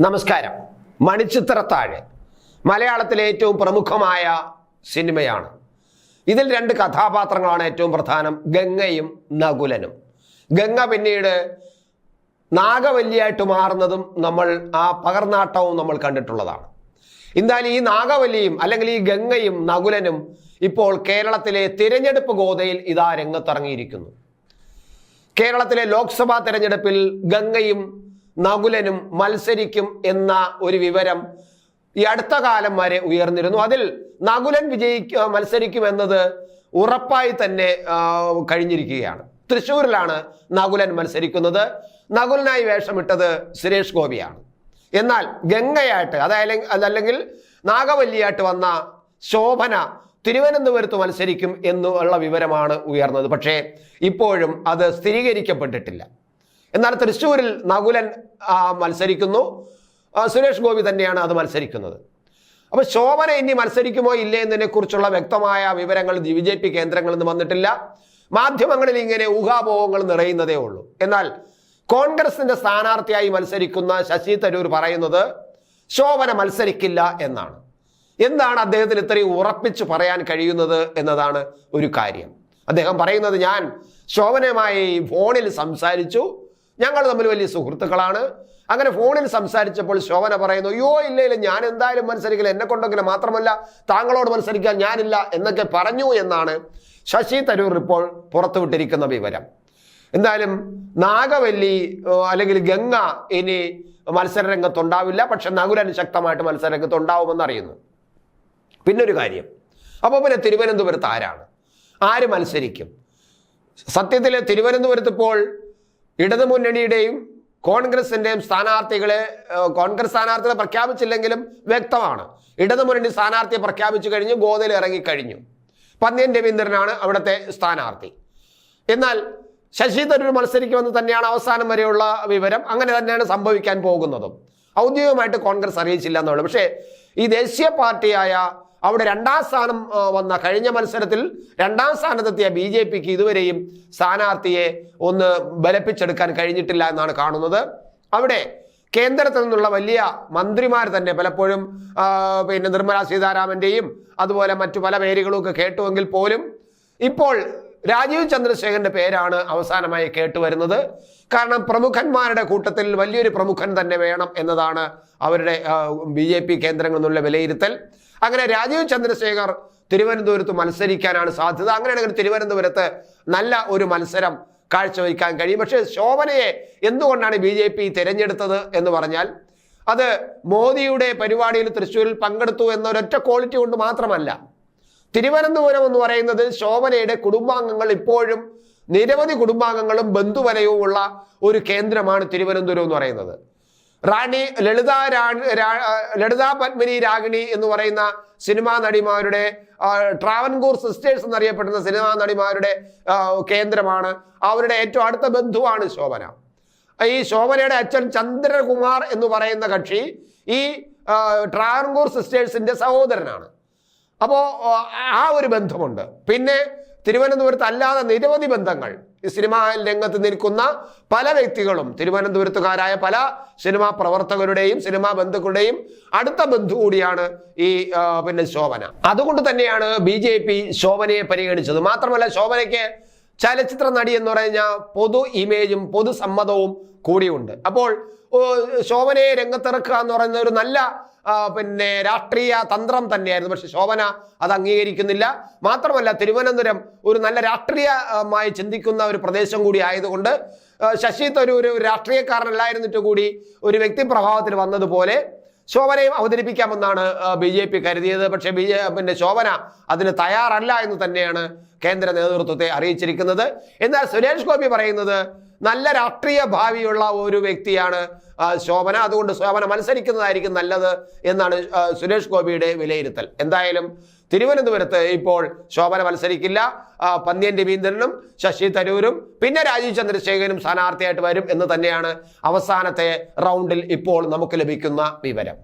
നമസ്കാരം. മണിച്ചിത്രത്താഴ് മലയാളത്തിലെ ഏറ്റവും പ്രമുഖമായ സിനിമയാണ്. ഇതിൽ രണ്ട് കഥാപാത്രങ്ങളാണ് ഏറ്റവും പ്രധാനം. ഗംഗയും നകുലനും. ഗംഗ പിന്നീട് നാഗവല്ലിയായിട്ട് മാറുന്നതും നമ്മൾ ആ പകർനാട്ടവും നമ്മൾ കണ്ടിട്ടുള്ളതാണ്. എന്തായാലും ഈ നാഗവല്ലിയും അല്ലെങ്കിൽ ഈ ഗംഗയും നകുലനും ഇപ്പോൾ കേരളത്തിലെ തിരഞ്ഞെടുപ്പ് ഗോതയിൽ ഇതാ രംഗത്തിറങ്ങിയിരിക്കുന്നു. കേരളത്തിലെ ലോക്സഭാ തെരഞ്ഞെടുപ്പിൽ ഗംഗയും നകുലനും മത്സരിക്കും എന്ന ഒരു വിവരം ഈ അടുത്ത കാലം വരെ ഉയർന്നിരുന്നു. അതിൽ നകുലൻ വിജയിക്ക മത്സരിക്കും മത്സരിക്കുമെന്നത് ഉറപ്പായി തന്നെ കഴിഞ്ഞിരിക്കുകയാണ്. തൃശ്ശൂരിലാണ് നകുലൻ മത്സരിക്കുന്നത്. നകുലനായി വേഷമിട്ടത് സുരേഷ് ഗോപിയാണ്. എന്നാൽ ഗംഗയായിട്ട് അതായത് അതല്ലെങ്കിൽ നാഗവല്ലിയായിട്ട് വന്ന ശോഭന തിരുവനന്തപുരത്ത് മത്സരിക്കും എന്നുള്ള വിവരമാണ് ഉയർന്നത്. പക്ഷേ ഇപ്പോഴും അത് സ്ഥിരീകരിക്കപ്പെട്ടിട്ടില്ല. എന്നാൽ തൃശ്ശൂരിൽ നകുലൻ മത്സരിക്കുന്നു. സുരേഷ് ഗോപി തന്നെയാണ് അത് മത്സരിക്കുന്നത്. അപ്പോൾ ശോഭന ഇനി മത്സരിക്കുമോ ഇല്ലേ എന്നതിനെ കുറിച്ചുള്ള വ്യക്തമായ വിവരങ്ങൾ ബി ജെ പി കേന്ദ്രങ്ങളിൽ നിന്ന് വന്നിട്ടില്ല. മാധ്യമങ്ങളിൽ ഇങ്ങനെ ഊഹാപോഹങ്ങൾ നിറയുന്നതേ ഉള്ളൂ. എന്നാൽ കോൺഗ്രസിന്റെ സ്ഥാനാർത്ഥിയായി മത്സരിക്കുന്ന ശശി തരൂർ പറയുന്നത് ശോഭന മത്സരിക്കില്ല എന്നാണ്. എന്താണ് അദ്ദേഹത്തിന് ഇത്രയും ഉറപ്പിച്ച് പറയാൻ കഴിയുന്നത് എന്നതാണ് ഒരു കാര്യം. അദ്ദേഹം പറയുന്നത് ഞാൻ ശോഭനയുമായി ഫോണിൽ സംസാരിച്ചു. ഞങ്ങൾ തമ്മിൽ വലിയ സുഹൃത്തുക്കളാണ്. അങ്ങനെ ഫോണിൽ സംസാരിച്ചപ്പോൾ ശോഭന പറയുന്നു അയ്യോ ഇല്ലേ ഇല്ല ഞാൻ എന്തായാലും മത്സരിക്കില്ല എന്നെ കൊണ്ടെങ്കിലും മാത്രമല്ല താങ്കളോട് മത്സരിക്കാൻ ഞാനില്ല എന്നൊക്കെ പറഞ്ഞു എന്നാണ് ശശി തരൂർ ഇപ്പോൾ പുറത്തുവിട്ടിരിക്കുന്ന വിവരം. എന്തായാലും നാഗവല്ലി അല്ലെങ്കിൽ ഗംഗ ഇനി മത്സര രംഗത്തുണ്ടാവില്ല പക്ഷെ നകുലൻ ശക്തമായിട്ട് മത്സര രംഗത്തുണ്ടാവുമെന്ന് അറിയുന്നു. പിന്നെ ഒരു കാര്യം. അപ്പോൾ പിന്നെ തിരുവനന്തപുരത്ത് ആരാണ്? ആര് മത്സരിക്കും? സത്യത്തിൽ തിരുവനന്തപുരത്ത് ഇപ്പോൾ ഇടതുമുന്നണിയുടെയും കോൺഗ്രസിന്റെയും സ്ഥാനാർത്ഥികളെ കോൺഗ്രസ് സ്ഥാനാർത്ഥികളെ പ്രഖ്യാപിച്ചില്ലെങ്കിലും വ്യക്തമാണ്. ഇടതുമുന്നണി സ്ഥാനാർത്ഥിയെ പ്രഖ്യാപിച്ചു കഴിഞ്ഞു ഗോതയിൽ ഇറങ്ങിക്കഴിഞ്ഞു പന്ന്യൻ രവീന്ദ്രനാണ് അവിടുത്തെ സ്ഥാനാർത്ഥി. എന്നാൽ ശശി തരൂർ മത്സരിക്കുമെന്ന് തന്നെയാണ് അവസാനം വരെയുള്ള വിവരം. അങ്ങനെ തന്നെയാണ് സംഭവിക്കാൻ പോകുന്നതും. ഔദ്യോഗികമായിട്ട് കോൺഗ്രസ് അറിയിച്ചില്ല എന്നുള്ളത്. പക്ഷേ ഈ ദേശീയ പാർട്ടിയായ അവിടെ രണ്ടാം സ്ഥാനം വന്ന കഴിഞ്ഞ മത്സരത്തിൽ രണ്ടാം സ്ഥാനത്തെത്തിയ ബി ജെ പിക്ക് ഇതുവരെയും സ്ഥാനാർത്ഥിയെ ഒന്ന് ബലപ്പിച്ചെടുക്കാൻ കഴിഞ്ഞിട്ടില്ല എന്നാണ് കാണുന്നത്. അവിടെ കേന്ദ്രത്തിൽ നിന്നുള്ള വലിയ മന്ത്രിമാർ തന്നെ പലപ്പോഴും പിന്നെ നിർമ്മലാ സീതാരാമന്റെയും അതുപോലെ മറ്റു പല പേരുകളും ഒക്കെ കേട്ടുവെങ്കിൽ പോലും ഇപ്പോൾ രാജീവ് ചന്ദ്രശേഖരന്റെ പേരാണ് അവസാനമായി കേട്ടുവരുന്നത്. കാരണം പ്രമുഖന്മാരുടെ കൂട്ടത്തിൽ വലിയൊരു പ്രമുഖൻ തന്നെ വേണം എന്നതാണ് അവരുടെ ബി ജെ പി കേന്ദ്രങ്ങളിൽ നിന്നുള്ള വിലയിരുത്തൽ. അങ്ങനെ രാജീവ് ചന്ദ്രശേഖർ തിരുവനന്തപുരത്ത് മത്സരിക്കാനാണ് സാധ്യത. അങ്ങനെയാണെങ്കിൽ തിരുവനന്തപുരത്ത് നല്ല ഒരു മത്സരം കാഴ്ചവെക്കാൻ കഴിയും. പക്ഷേ ശോഭനയെ എന്തുകൊണ്ടാണ് ബി ജെ പി തിരഞ്ഞെടുത്തത് എന്ന് പറഞ്ഞാൽ അത് മോദിയുടെ പരിപാടിയിൽ തൃശ്ശൂരിൽ പങ്കെടുത്തു എന്നൊരൊറ്റ ക്വാളിറ്റി കൊണ്ട് മാത്രമല്ല തിരുവനന്തപുരം എന്ന് പറയുന്നത് ശോഭനയുടെ കുടുംബാംഗങ്ങൾ ഇപ്പോഴും നിരവധി കുടുംബാംഗങ്ങളും ബന്ധുവലയവും ഉള്ള ഒരു കേന്ദ്രമാണ് തിരുവനന്തപുരം എന്ന് പറയുന്നത്. റാണി ലളിത ലളിത പത്മിനി രാഗിണി എന്ന് പറയുന്ന സിനിമാ നടിമാരുടെ ട്രാവൻകൂർ സിസ്റ്റേഴ്സ് എന്നറിയപ്പെടുന്ന സിനിമാ നടിമാരുടെ കേന്ദ്രമാണ്. അവരുടെ ഏറ്റവും അടുത്ത ബന്ധുവാണ് ശോഭന. ഈ ശോഭനയുടെ അച്ഛൻ ചന്ദ്രകുമാർ എന്ന് പറയുന്ന കക്ഷി ഈ ട്രാവൻകൂർ സിസ്റ്റേഴ്സിന്റെ സഹോദരനാണ്. അപ്പോൾ ആ ഒരു ബന്ധമുണ്ട്. പിന്നെ തിരുവനന്തപുരത്ത് അല്ലാതെ നിരവധി ബന്ധങ്ങൾ. ഈ സിനിമാ രംഗത്ത് നിൽക്കുന്ന പല വ്യക്തികളും തിരുവനന്തപുരത്തുകാരായ പല സിനിമാ പ്രവർത്തകരുടെയും സിനിമാ ബന്ധുക്കളുടെയും അടുത്ത ബന്ധു കൂടിയാണ് ഈ പിന്നെ ശോഭന. അതുകൊണ്ട് തന്നെയാണ് ബി ജെ പി ശോഭനയെ പരിഗണിച്ചത്. മാത്രമല്ല ശോഭനയ്ക്ക് ചലച്ചിത്ര നടി എന്ന് പറഞ്ഞാൽ പൊതു ഇമേജും പൊതു സമ്മതവും കൂടിയുണ്ട്. അപ്പോൾ ശോഭനയെ രംഗത്തിറക്കുക എന്ന് പറയുന്ന ഒരു നല്ല പിന്നെ രാഷ്ട്രീയ തന്ത്രം തന്നെയായിരുന്നു. പക്ഷെ ശോഭന അത് അംഗീകരിക്കുന്നില്ല. മാത്രമല്ല തിരുവനന്തപുരം ഒരു നല്ല രാഷ്ട്രീയമായി ചിന്തിക്കുന്ന ഒരു പ്രദേശം കൂടി ആയതുകൊണ്ട് ശശി തരൂർ ഒരു രാഷ്ട്രീയക്കാരനല്ലായിരുന്നിട്ട് കൂടി ഒരു വ്യക്തി പ്രഭാവത്തിൽ വന്നതുപോലെ ശോഭനയും അവതരിപ്പിക്കാമെന്നാണ് ബി ജെ പി കരുതിയത്. പക്ഷേ ബി ജെ പിന്നെ ശോഭന അതിന് തയ്യാറല്ല എന്ന് തന്നെയാണ് കേന്ദ്ര നേതൃത്വത്തെ അറിയിച്ചിരിക്കുന്നത്. എന്നാൽ സുരേഷ് ഗോപി പറയുന്നത് നല്ല രാഷ്ട്രീയ ഭാവിയുള്ള ഒരു വ്യക്തിയാണ് ശോഭന. അതുകൊണ്ട് ശോഭന മത്സരിക്കുന്നതായിരിക്കും നല്ലത് എന്നാണ് സുരേഷ് ഗോപിയുടെ വിലയിരുത്തൽ. എന്തായാലും തിരുവനന്തപുരത്ത് ഇപ്പോൾ ശോഭന മത്സരിക്കില്ല. പന്ന്യൻ രവീന്ദ്രനും ശശി തരൂരും പിന്നെ രാജീവ് ചന്ദ്രശേഖരനും സ്ഥാനാർത്ഥിയായിട്ട് വരും എന്ന് തന്നെയാണ് അവസാനത്തെ റൗണ്ടിൽ ഇപ്പോൾ നമുക്ക് ലഭിക്കുന്ന വിവരം.